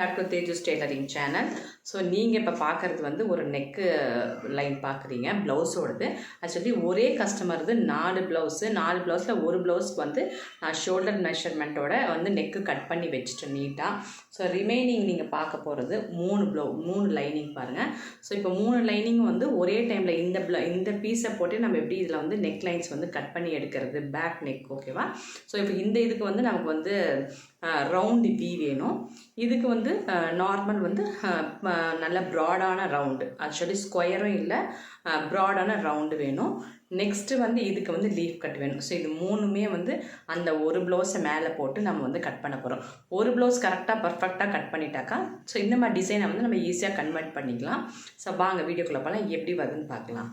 Back to Tejas tailoring channel so நீங்கள் இப்போ பார்க்குறது வந்து ஒரு நெக்கு லைன் பார்க்குறீங்க ப்ளவுஸோடது ஆக்சுவலி ஒரே கஸ்டமர் இது நாலு ப்ளவுஸு நாலு ப்ளவுஸில் ஒரு ப்ளவுஸ்க்கு வந்து நான் ஷோல்டர் மெஷர்மெண்ட்டோட வந்து நெக்கு கட் பண்ணி வச்சுட்டேன் நீட்டாக ஸோ ரிமைனிங் நீங்கள் பார்க்க போகிறது மூணு ப்ளவு மூணு லைனிங் பாருங்கள் ஸோ இப்போ மூணு லைனிங் வந்து ஒரே டைமில் இந்த ப்ள இந்த பீஸை போட்டு நம்ம எப்படி இதில் வந்து நெக் லைன்ஸ் வந்து கட் பண்ணி எடுக்கிறது பேக் நெக் ஓகேவா ஸோ இப்போ இந்த இதுக்கு வந்து நமக்கு வந்து ரவுண்டு வி வேணும். இதுக்கு வந்து நார்மல் வந்து நல்ல ப்ராடான ரவுண்டு ஆக்சுவலி ஸ்கொயரும் இல்லை ப்ராடான ரவுண்டு வேணும். நெக்ஸ்ட்டு வந்து இதுக்கு வந்து லீஃப் கட் வேணும். ஸோ இது மூணுமே வந்து அந்த ஒரு ப்ளவுஸை மேலே போட்டு நம்ம வந்து கட் பண்ண போகிறோம் ஒரு ப்ளவுஸ் கரெக்டாக பர்ஃபெக்டாக கட் பண்ணிட்டாக்கா ஸோ இந்த மாதிரி டிசைனை வந்து நம்ம ஈஸியாக கன்வெர்ட் பண்ணிக்கலாம். ஸோ வாங்க வீடியோக்குள்ளே போகலாம் எப்படி வருதுன்னு பார்க்கலாம்.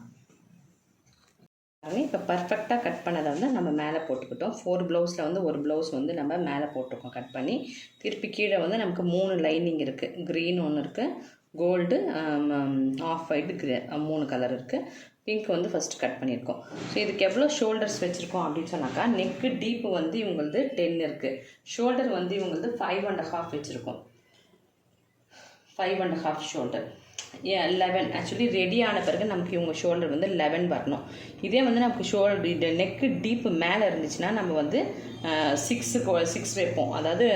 இப்போ பர்ஃபெக்டாக கட் பண்ணதை வந்து நம்ம மேலே போட்டுக்கிட்டோம். ஃபோர் ப்ளவுஸில் வந்து ஒரு ப்ளவுஸ் வந்து நம்ம மேலே போட்டிருக்கோம் கட் பண்ணி. திருப்பி கீழே வந்து நமக்கு மூணு லைனிங் இருக்குது க்ரீன் ஒன்று இருக்குது கோல்டு ஆஃப் ஒயிட் கிரே மூணு கலர் இருக்குது பிங்க் வந்து ஃபஸ்ட்டு கட் பண்ணியிருக்கோம். ஸோ இதுக்கு எவ்வளோ ஷோல்டர்ஸ் வச்சுருக்கோம் அப்படின்னு சொன்னாக்கா நெக்கு டீப்பு வந்து இவங்களது டென் இருக்குது ஷோல்டர் வந்து இவங்களது ஃபைவ் அண்ட் ஹாஃப் வச்சுருக்கோம். Five and half shoulder eleven actually ready ஆன பிறகு நமக்கு இவங்க ஷோல்டர் வந்து லெவன் வரணும். இதே வந்து நமக்கு ஷோல்டர் நெக்கு டீப்பு மேலே இருந்துச்சுன்னா நம்ம வந்து சிக்ஸுக்கு சிக்ஸ் வைப்போம். அதாவது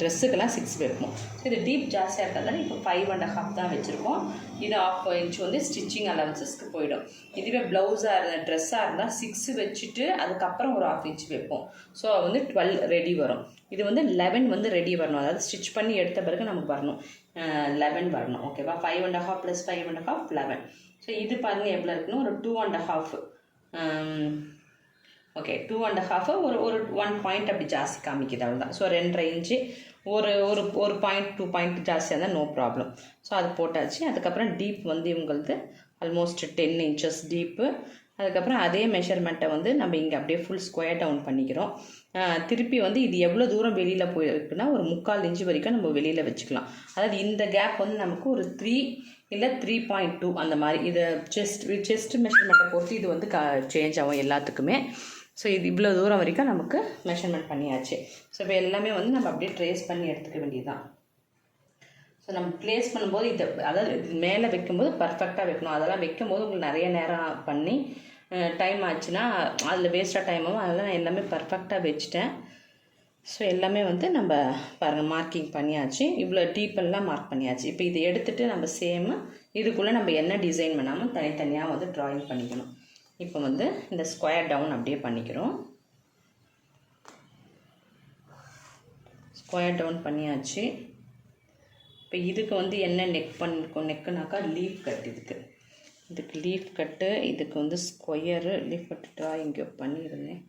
ட்ரெஸ்ஸுக்கெல்லாம் சிக்ஸ் வைப்போம். இது டீப் ஜாஸ்தியாக இருக்கிறதால இப்போ ஃபைவ் அண்ட் ஹாஃப் தான் வச்சுருக்கோம். இது ஆஃப் இன்ச் வந்து ஸ்டிச்சிங் அலவன்சஸ்க்கு போயிடும். இதுவே ப்ளவுஸாக இருந்தால் ட்ரெஸ்ஸாக இருந்தால் சிக்ஸ் வச்சுட்டு அதுக்கப்புறம் ஒரு ஆஃப் இன்ச் வைப்போம். ஸோ வந்து டுவெல் ரெடி வரும். இது வந்து லெவன் வந்து ரெடி வரணும். அதாவது ஸ்டிச் பண்ணி எடுத்த பிறகு நமக்கு வரணும். லெவன் வரணும். ஓகேவா five and half plus five and half eleven so இது பாருங்கள் எவ்வளோ இருக்குன்னு? ஒரு two and half okay two and half ஒரு ஒரு ஒன் பாயிண்ட் அப்படி ஜாஸ்தி காமிக்குது அவ்வளோ தான் ஸோ ரெண்டரை இன்ச்சு ஒரு ஒரு ஒரு பாயிண்ட் டூ பாயிண்ட் ஜாஸ்தியாக இருந்தால் நோ ப்ராப்ளம் ஸோ அது போட்டாச்சு. அதுக்கப்புறம் டீப் வந்து இவங்களது ஆல்மோஸ்ட் டென் இன்ச்சஸ் டீப்பு அதுக்கப்புறம் அதே மெஷர்மெண்ட்டை வந்து நம்ம இங்கே அப்படியே ஃபுல் ஸ்கொயர் டவுன் பண்ணிக்கிறோம். திருப்பி வந்து இது எவ்வளோ தூரம் வெளியில் போயிருக்குன்னா ஒரு முக்கால் இன்ச்சு வரைக்கும் நம்ம வெளியில் வச்சுக்கலாம். அதாவது இந்த கேப் வந்து நமக்கு ஒரு த்ரீ இல்லை த்ரீ பாயிண்ட் டூ அந்த மாதிரி இதை செஸ்ட் செஸ்ட் மெஷர்மெண்ட்டை பொறுத்து இது வந்து க சேஞ்ச் ஆகும் எல்லாத்துக்குமே. ஸோ இது இவ்வளோ தூரம் வரைக்கும் நமக்கு மெஷர்மெண்ட் பண்ணியாச்சு. ஸோ இப்போ எல்லாமே வந்து நம்ம அப்படியே ட்ரேஸ் பண்ணி எடுத்துக்க வேண்டியதுதான். ஸோ நம்ம ப்ளேஸ் பண்ணும்போது இதை அதாவது மேலே வைக்கும்போது பர்ஃபெக்டாக வைக்கணும். அதெல்லாம் வைக்கும்போது உங்களுக்கு நிறைய நேரம் பண்ணி டைம் ஆச்சுன்னா அதில் வேஸ்ட்டாக டைம் ஆகும். அதெல்லாம் நான் எல்லாமே பர்ஃபெக்டாக வச்சுட்டேன். ஸோ எல்லாமே வந்து நம்ம பாருங்கள் மார்க்கிங் பண்ணியாச்சு. இவ்வளோ டீப்பெல்லாம் மார்க் பண்ணியாச்சு. இப்போ இதை எடுத்துகிட்டு நம்ம சேமு இதுக்குள்ளே நம்ம என்ன டிசைன் பண்ணாமல் தனித்தனியாக வந்து ட்ராயிங் பண்ணிக்கணும். இப்போ வந்து இந்த ஸ்கொயர் டவுன் அப்படியே பண்ணிக்கிறோம். ஸ்கொயர் டவுன் பண்ணியாச்சு. இப்போ இதுக்கு வந்து என்ன நெக் பண்ணிருக்கோம் நெக்குனாக்கா லீஃப் கட் இதுக்கு. இதுக்கு லீஃப் கட்டு இதுக்கு வந்து ஸ்கொயரு லீஃப் கட்டு ட்ராயிங் பண்ணியிருந்தேன்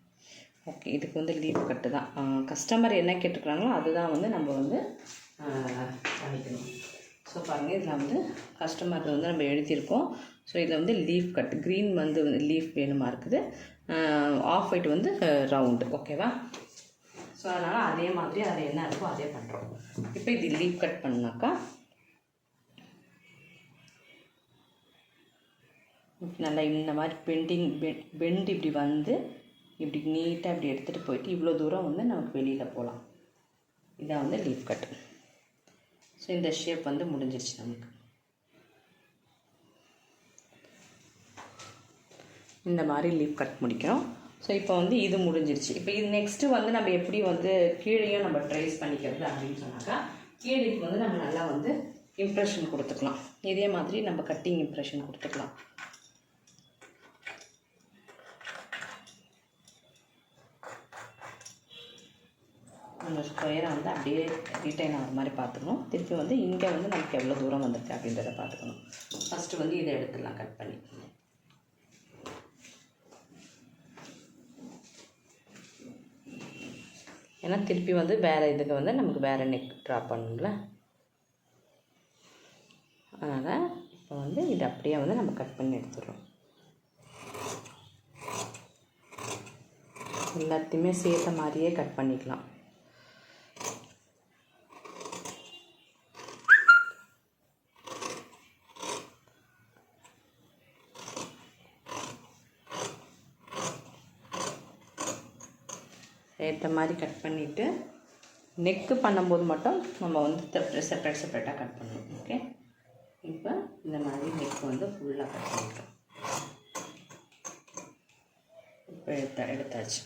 ஓகே இதுக்கு வந்து லீஃப் கட்டு தான். கஸ்டமர் என்ன கேட்டுக்கிறாங்களோ அதுதான் வந்து நம்ம வந்து பண்ணிக்கணும். ஸோ பாருங்கள் இதில் வந்து கஸ்டமர் வந்து நம்ம எழுதியிருக்கோம். ஸோ இதில் வந்து லீஃப் கட் க்ரீன் வந்து லீஃப் வேணுமா இருக்குது. ஆஃப் ஒயிட் வந்து ரவுண்டு ஓகேவா ஸோ அதனால் அதே மாதிரி அதில் என்ன இருக்கோ அதே பண்ணுறோம் இப்போ இது லீஃப் கட் பண்ணாக்கா நல்லா இந்த மாதிரி பெண்டிங் பெண்ட் இப்படி வந்து இப்படி நீட்டாக இப்படி எடுத்துகிட்டு போயிட்டு இவ்வளோ தூரம் வந்து நமக்கு வெளியில் போகலாம். இதான் வந்து லீஃப் கட் இந்த ஷேப் வந்து முடிஞ்சிருச்சு நமக்கு. இந்த மாதிரி லீவ் கட் முடிக்கிறோம். ஸோ இப்போ வந்து இது முடிஞ்சிருச்சு. இப்போ இது நெக்ஸ்ட்டு வந்து நம்ம எப்படி வந்து கீழேயும் நம்ம ட்ரேஸ் பண்ணிக்கிறது அப்படின்னு சொன்னாக்கா கீழேக்கு வந்து நம்ம நல்லா வந்து இம்ப்ரெஷன் கொடுத்துக்கலாம். இதே மாதிரி நம்ம கட்டிங் இம்ப்ரெஷன் கொடுத்துக்கலாம். அந்த ஸ்கொயரை வந்து அப்படியே ரிட்டைன் ஆகிற மாதிரி பார்த்துக்கணும். திருப்பி வந்து இங்கே வந்து நமக்கு எவ்வளோ தூரம் வந்திருக்கு அப்படின்றத பார்த்துக்கணும். ஃபஸ்ட்டு வந்து இதை எடுத்துடலாம் கட் பண்ணி. ஏன்னா திருப்பி வந்து வேறு இதுக்கு வந்து நமக்கு வேறு நெக் ட்ரா பண்ணணும்ல. அதனால் இப்போ வந்து இது அப்படியே வந்து நம்ம கட் பண்ணி எடுத்துடுறோம். எல்லாத்தையுமே சேர்த்த மாதிரியே கட் பண்ணிக்கலாம். ஏற்ற மாதிரி கட் பண்ணிவிட்டு நெக்கு பண்ணும்போது மட்டும் நம்ம வந்து செப்பரேட் செப்பரேட்டாக கட் பண்ணணும் ஓகே இப்போ இந்த மாதிரி நெக் வந்து ஃபுல்லாக கட் பண்ணிட்டோம் இப்போ எடுத்த எடுத்தாச்சு.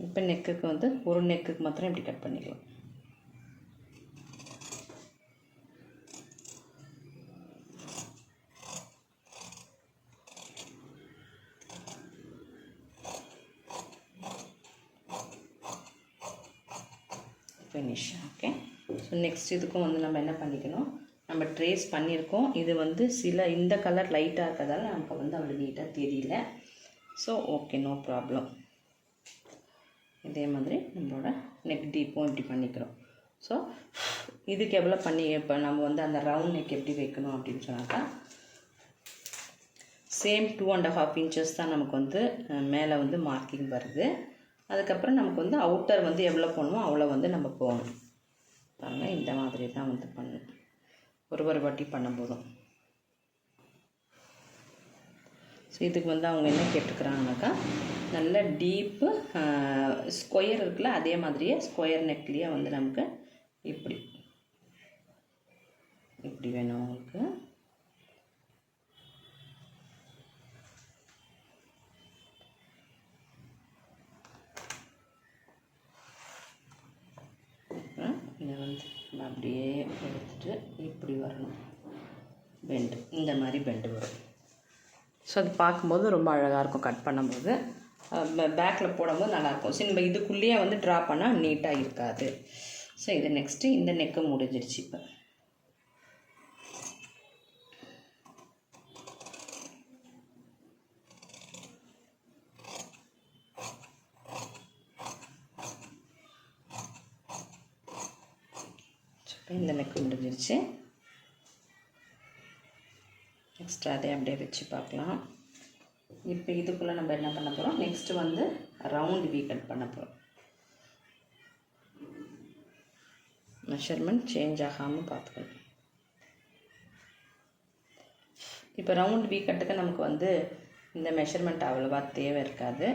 இப்போ நெக்குக்கு வந்து ஒரு நெக்குக்கு மாத்திரம் இப்படி கட் பண்ணிக்கலாம் ஃபினிஷ் ஓகே ஸோ நெக்ஸ்ட் இதுக்கும் வந்து நம்ம என்ன பண்ணிக்கணும்? நம்ம ட்ரேஸ் பண்ணியிருக்கோம். இது வந்து சில இந்த கலர் லைட்டாக இருக்கிறதால நமக்கு வந்து அவ்வளோ நீட்டாக தெரியல. ஸோ ஓகே நோ ப்ராப்ளம் இதே மாதிரி நம்மளோட நெக் டீப்பும் இப்படி பண்ணிக்கிறோம். ஸோ இதுக்கு எவ்வளோ பண்ணி இப்போ நம்ம வந்து அந்த ரவுண்ட் நெக் எப்படி வைக்கணும் அப்படின்னு சொன்னாக்கா same two and half inches தான் நமக்கு வந்து மேலே வந்து மார்க்கிங் வருது. அதுக்கப்புறம் நமக்கு வந்து அவுட்டர் வந்து எவ்வளோ போகணுமோ அவ்வளோ வந்து நம்ம போகணும். பாருங்கள் இந்த மாதிரி தான் வந்து பண்ணணும் ஒரு ஒரு வாட்டி பண்ணும்போதும் ஸோ இதுக்கு வந்து அவங்க என்ன கேட்டுக்கிறாங்கனாக்கா நல்ல டீப்பு ஸ்கொயர் இருக்குல்ல அதே மாதிரியே ஸ்கொயர் நெக்லேயே வந்து நமக்கு இப்படி இப்படி வேணும் அவங்களுக்கு. இதை வந்து நம்ம அப்படியே எடுத்துட்டு இப்படி வரணும். பெண்டு இந்த மாதிரி பெண்டு வரும். ஸோ அது பார்க்கும்போது ரொம்ப அழகாக இருக்கும் கட் பண்ணும்போது. பேக்கில் போடும்போது நல்லாயிருக்கும் சரி நம்ம இதுக்குள்ளேயே வந்து ட்ரா பண்ணால் நீட்டாக இருக்காது. ஸோ இது நெக்ஸ்ட்டு இந்த நெக்கு முடிஞ்சிருச்சு இப்போ. இப்போ இந்த நெக்கு முடிஞ்சிருச்சு. நெக்ஸ்ட் அதே அப்படியே வச்சு பார்க்கலாம். இப்போ இதுக்குள்ளே நம்ம என்ன பண்ண போகிறோம் நெக்ஸ்ட்டு வந்து ரவுண்ட் வீ கட் பண்ண போகிறோம் மெஷர்மெண்ட் சேஞ்ச் ஆகாமல் பார்த்துக்கணும். இப்போ ரவுண்ட் வீ கட்டுக்கு நமக்கு வந்து இந்த மெஷர்மெண்ட் அவ்வளோவா தேவை இருக்காது.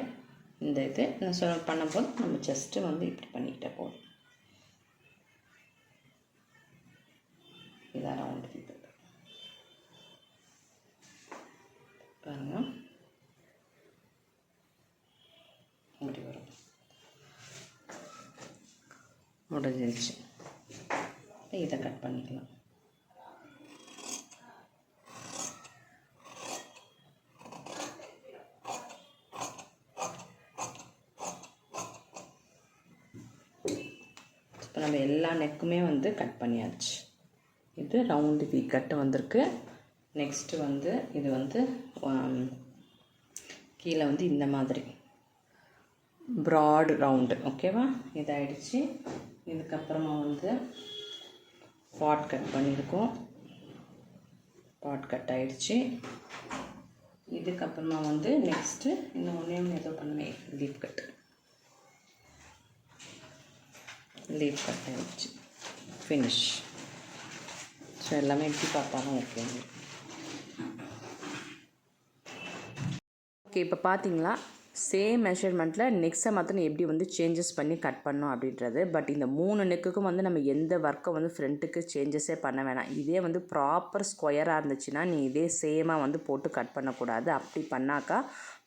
இந்த இது நான் சொல்ல பண்ணும்போது நம்ம ஜஸ்ட்டு வந்து இப்படி பண்ணிக்கிட்டே போதும் இதான் ரவுண்ட் வீ பாருங்கள் இப்படி வரும். முடிஞ்சிருச்சு. இதை கட் பண்ணிக்கலாம். இப்போ நம்ம எல்லா நெக்குமே வந்து கட் பண்ணியாச்சு. இது ரவுண்டு வி கட்டு வந்திருக்கு. நெக்ஸ்ட்டு வந்து இது வந்து um, கீழே வந்து இந்த மாதிரி. ப்ராட் ரவுண்டு ஓகேவா இதாகிடுச்சு இதுக்கப்புறமா வந்து பாட் கட் பண்ணியிருக்கோம். பாட் கட் ஆகிடுச்சு இதுக்கப்புறமா வந்து நெக்ஸ்ட்டு இன்னும் ஒன்றே ஒன்று ஏதோ பண்ணுவேன் லீப் கட் லீப் கட் ஆகிடுச்சு ஃபினிஷ் ஸோ எல்லாமே எப்படி பார்த்தாலும் ஓகே ஓகே இப்போ பார்த்தீங்களா சேம் மெஷர்மெண்ட்டில் நெக்ஸ்ட்டை மாத்திரம் எப்படி வந்து சேஞ்சஸ் பண்ணி கட் பண்ணோம் அப்படின்றது. பட் இந்த மூணு நெக்குக்கும் வந்து நம்ம எந்த ஒர்க்கை வந்து ஃப்ரண்ட்டுக்கு சேஞ்சஸே பண்ண வேணாம். இதே வந்து ப்ராப்பர் ஸ்கொயராக இருந்துச்சுன்னா நீ இதே சேமாக வந்து போட்டு கட் பண்ணக்கூடாது. அப்படி பண்ணாக்கா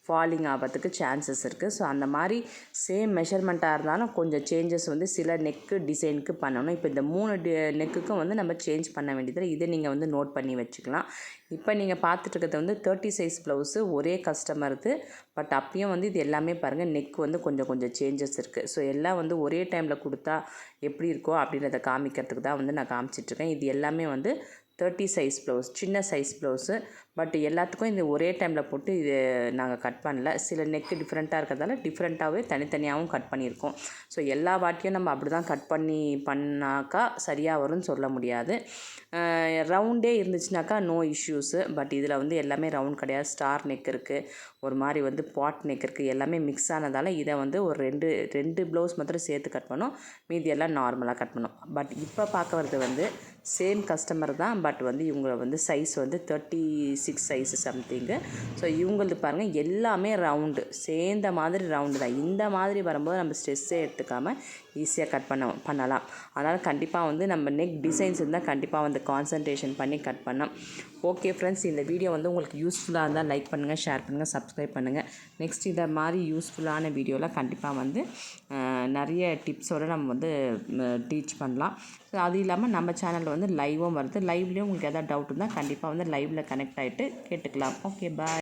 ஃபாலிங் ஆகிறதுக்கு சான்சஸ் இருக்குது ஸோ அந்த மாதிரி சேம் மெஷர்மெண்ட்டாக இருந்தாலும் கொஞ்சம் சேஞ்சஸ் வந்து சில நெக்கு டிசைனுக்கு பண்ணணும். இப்போ இந்த மூணு டி நெக்குக்கும் வந்து நம்ம சேஞ்ச் பண்ண வேண்டியது இதை நீங்கள் வந்து நோட் பண்ணி வச்சுக்கலாம். இப்போ நீங்கள் பார்த்துட்ருக்கிறது வந்து தேர்ட்டி சைஸ் ப்ளவுஸு ஒரே கஸ்டமருக்கு பட் அப்பயும் வந்து இது எல்லாமே பாருங்கள் நெக் வந்து கொஞ்சம் கொஞ்சம் சேஞ்சஸ் இருக்குது ஸோ எல்லாம் வந்து ஒரே டைமில் கொடுத்தா எப்படி இருக்கோ அப்படின்றத காமிக்கிறதுக்கு தான் வந்து நான் காமிச்சிட்ருக்கேன் இது எல்லாமே வந்து தேர்ட்டி சைஸ் ப்ளவுஸ் சின்ன சைஸ் ப்ளவுஸு பட் எல்லாத்துக்கும் இது ஒரே டைமில் போட்டு இது நாங்கள் கட் பண்ணல. சில நெக்கு டிஃப்ரெண்ட்டாக இருக்கிறதால டிஃப்ரெண்ட்டாகவே தனித்தனியாகவும் கட் பண்ணியிருக்கோம். ஸோ எல்லா வாட்டியும் நம்ம அப்படி தான் கட் பண்ணி பண்ணாக்கா சரியாக வரும்னு சொல்ல முடியாது. ரவுண்டே இருந்துச்சுனாக்கா நோ இஷ்யூஸு பட் இதில் வந்து எல்லாமே ரவுண்ட் கிடையாது. ஸ்டார் நெக் இருக்குது ஒரு மாதிரி வந்து பாட் நெக் இருக்குது எல்லாமே மிக்ஸ் ஆனதால் இதை வந்து ஒரு ரெண்டு ரெண்டு ப்ளவுஸ் மாத்திரம் சேர்த்து கட் பண்ணோம். மீதி எல்லாம் நார்மலாக கட் பண்ணோம். பட் இப்போ பார்க்கறது வந்து சேம் கஸ்டமர் தான். பட் வந்து இவங்க வந்து சைஸ் வந்து thirty six size something so இவங்களது பாருங்கள் எல்லாமே ரவுண்டு சேர்ந்த மாதிரி ரவுண்டு தான். இந்த மாதிரி வரும்போது நம்ம ஸ்ட்ரெஸ்ஸே எடுத்துக்காமல் ஈஸியாக கட் பண்ண பண்ணலாம். அதனால் கண்டிப்பாக வந்து நம்ம நெக் டிசைன்ஸ் இருந்தால் கண்டிப்பாக வந்து கான்சன்ட்ரேஷன் பண்ணி கட் பண்ணோம் ஓகே ஃப்ரெண்ட்ஸ் இந்த வீடியோ வந்து உங்களுக்கு யூஸ்ஃபுல்லாக இருந்தால் லைக் பண்ணுங்கள் ஷேர் பண்ணுங்கள் சப்ஸ்கிரைப் பண்ணுங்கள் நெக்ஸ்ட் இந்த மாதிரி யூஸ்ஃபுல்லான வீடியோவில் கண்டிப்பாக வந்து நிறைய டிப்ஸோடு நம்ம வந்து டீச் பண்ணலாம். ஸோ அது இல்லாமல் நம்ம சேனலில் வந்து லைவும் வருது. லைவ்லேயும் உங்களுக்கு எதாவது டவுட் இருந்தால் கண்டிப்பாக வந்து லைவில் கனெக்ட் ஆகிட்டு கேட்டுக்கலாம். Okay bye